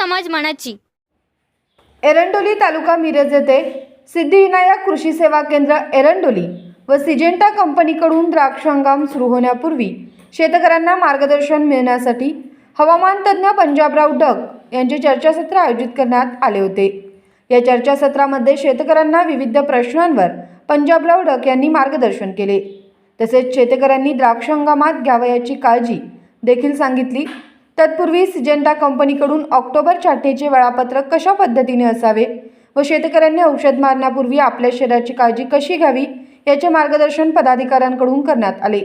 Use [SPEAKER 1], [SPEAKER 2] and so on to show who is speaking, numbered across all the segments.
[SPEAKER 1] मनाची.
[SPEAKER 2] एरंडोली तालुका मिरज येथे सिद्धिविनायक कृषी सेवा केंद्र एरंडोली व सिजेंटा कंपनीकडून द्राक्ष हंगाम सुरू होण्यापूर्वी शेतकऱ्यांना मार्गदर्शन मिळण्यासाठी हवामान तज्ज्ञ पंजाबराव डग यांचे चर्चासत्र आयोजित करण्यात आले होते. या चर्चासत्रामध्ये शेतकऱ्यांना विविध प्रश्नांवर पंजाबराव डक यांनी मार्गदर्शन केले. तसेच शेतकऱ्यांनी द्राक्ष हंगामात घ्यावयाची काळजी देखील सांगितली. तत्पूर्वी सिजेंटा कंपनीकडून ऑक्टोबर छाटणीचे वेळापत्रक कशा पद्धतीने असावे व शेतकऱ्यांनी औषध मारण्यापूर्वी आपल्या शरीराची काळजी कशी घ्यावी याचे मार्गदर्शन पदाधिकाऱ्यांकडून करण्यात आले.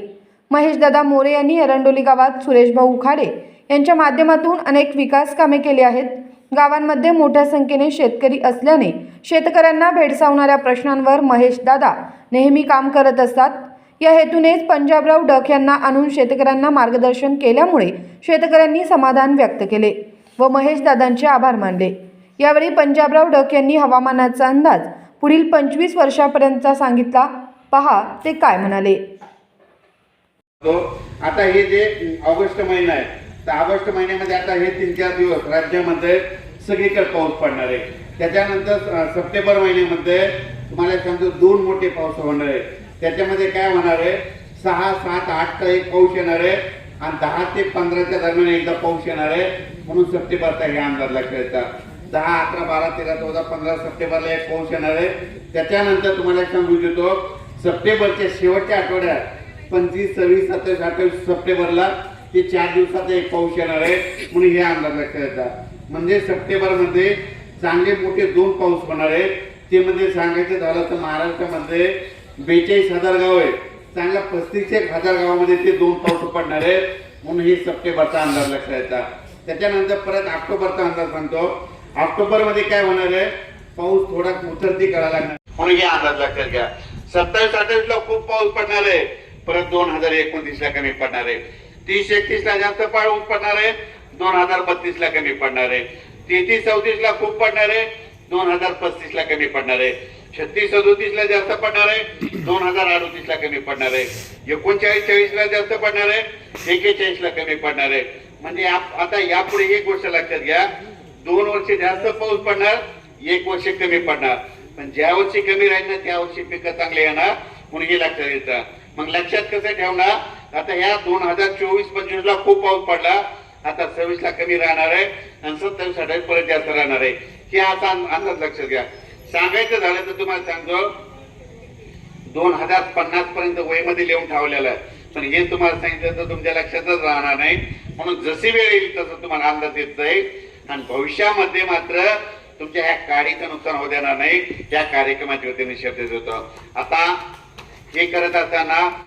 [SPEAKER 2] महेशदादा मोरे यांनी एरंडोली गावात सुरेशभाऊ उखाडे यांच्या माध्यमातून अनेक विकास कामे केली आहेत. गावांमध्ये मोठ्या संख्येने शेतकरी असल्याने शेतकऱ्यांना भेडसावणाऱ्या प्रश्नांवर महेशदादा नेहमी काम करत असतात. या हेतूनेच पंजाबराव डक यांना आणून शेतकऱ्यांना मार्गदर्शन केल्यामुळे शेतकऱ्यांनी समाधान व्यक्त केले व महेशदादांचे आभार मानले. यावेळी पंजाबराव डक यांनी हवामानाचा अंदाज पुढील पंचवीस वर्षापर्यंतचा सांगितला. पहा ते काय म्हणाले?
[SPEAKER 3] हो, आता हे जे ऑगस्ट महिना आहे तर ऑगस्ट महिन्यामध्ये आता हे तीन चार दिवस राज्यामध्ये सगळीकडे पाऊस पडणार आहे. त्याच्यानंतर सप्टेंबर महिन्यामध्ये तुम्हाला सांगतो दोन मोठे पाऊस होणार आहे. त्याच्यामध्ये काय होणार आहे? सहा सात आठचा एक पाऊस येणार आहे आणि दहा ते पंधराच्या दरम्यान एकदा पाऊस येणार आहे. म्हणून सप्टेंबरचा हे अंदाज लक्षात येतात दहा अकरा बारा तेरा चौदा पंधरा सप्टेंबरला एक पाऊस येणार आहे. त्याच्यानंतर तुम्हाला एक सांगू इच्छितो सप्टेंबरच्या शेवटच्या आठवड्यात पंचवीस सव्वीस सत्तावीस अठ्ठावीस सप्टेंबरला ते चार दिवसाचा एक पाऊस येणार आहे. म्हणून हे अंदाज लक्षात येतात म्हणजे सप्टेंबरमध्ये चांगले मोठे दोन पाऊस होणार आहे. ते म्हणजे सांगायचं झालं तर महाराष्ट्रामध्ये बेचाळीस हजार गाव आहे चांगल्या पस्तीस एक हजार गावामध्ये ते दोन पाऊस पडणार आहे म्हणून ही सप्टेंबरचा अंदाज लक्षात येतात त्याच्यानंतर परत ऑक्टोबरचा अंदाज सांगतो. ऑक्टोबरमध्ये काय होणार आहे? पाऊस थोडा उतरती करायला लागणार. म्हणून हे अंदाज लक्षात घ्या. सत्तावीस अठ्ठावीस ला खूप पाऊस पडणार आहे. परत दोन हजार एकोणतीस ला कमी पडणार आहे. तीस एकतीस ला जास्त पाऊस पडणार आहे. दोन हजार बत्तीस ला कमी पडणार आहे. तेहतीस चौतीस ला खूप पडणार आहे. दोन हजार पस्तीस ला कमी पडणार आहे. छत्तीस सदोतीस ला जास्त पडणार आहे. दोन हजार अडोतीस ला कमी पडणार आहे. एकोणचाळीस चाळीस ला जास्त पडणार आहे. एकेचाळीस ला कमी पडणार आहे. म्हणजे आता यापुढे एक गोष्ट लक्षात घ्या. दोन वर्ष जास्त पाऊस पडणार एक वर्ष कमी पडणार. पण ज्या वर्षी कमी राहील ना त्या वर्षी पिकं चांगले येणार म्हणून हे लक्षात येतं मग लक्षात कसं ठेवणार? आता या दोन हजार चोवीस पंचवीस ला खूप पाऊस पडला. आता सव्वीस ला कमी राहणार आहे आणि सत्तावीस अठ्ठावीस परत जास्त राहणार आहे. हे असा अंदाज लक्षात घ्या. सांगायचं झालं तर तुम्हाला सांगतो दोन हजार पन्नास पर्यंत वयमध्ये लिहून ठेवलेलं आहे. पण हे तुम्हाला सांगितलं तर तुमच्या लक्षातच राहणार नाही. म्हणून जशी वेळ येईल तसं तुम्हाला अंदाज येत जाईल. आणि भविष्यामध्ये मात्र तुमच्या ह्या कार्याचं नुकसान होऊ देणार नाही. या कार्यक्रमाच्या वतीने शब्द देतो. आता हे करत असताना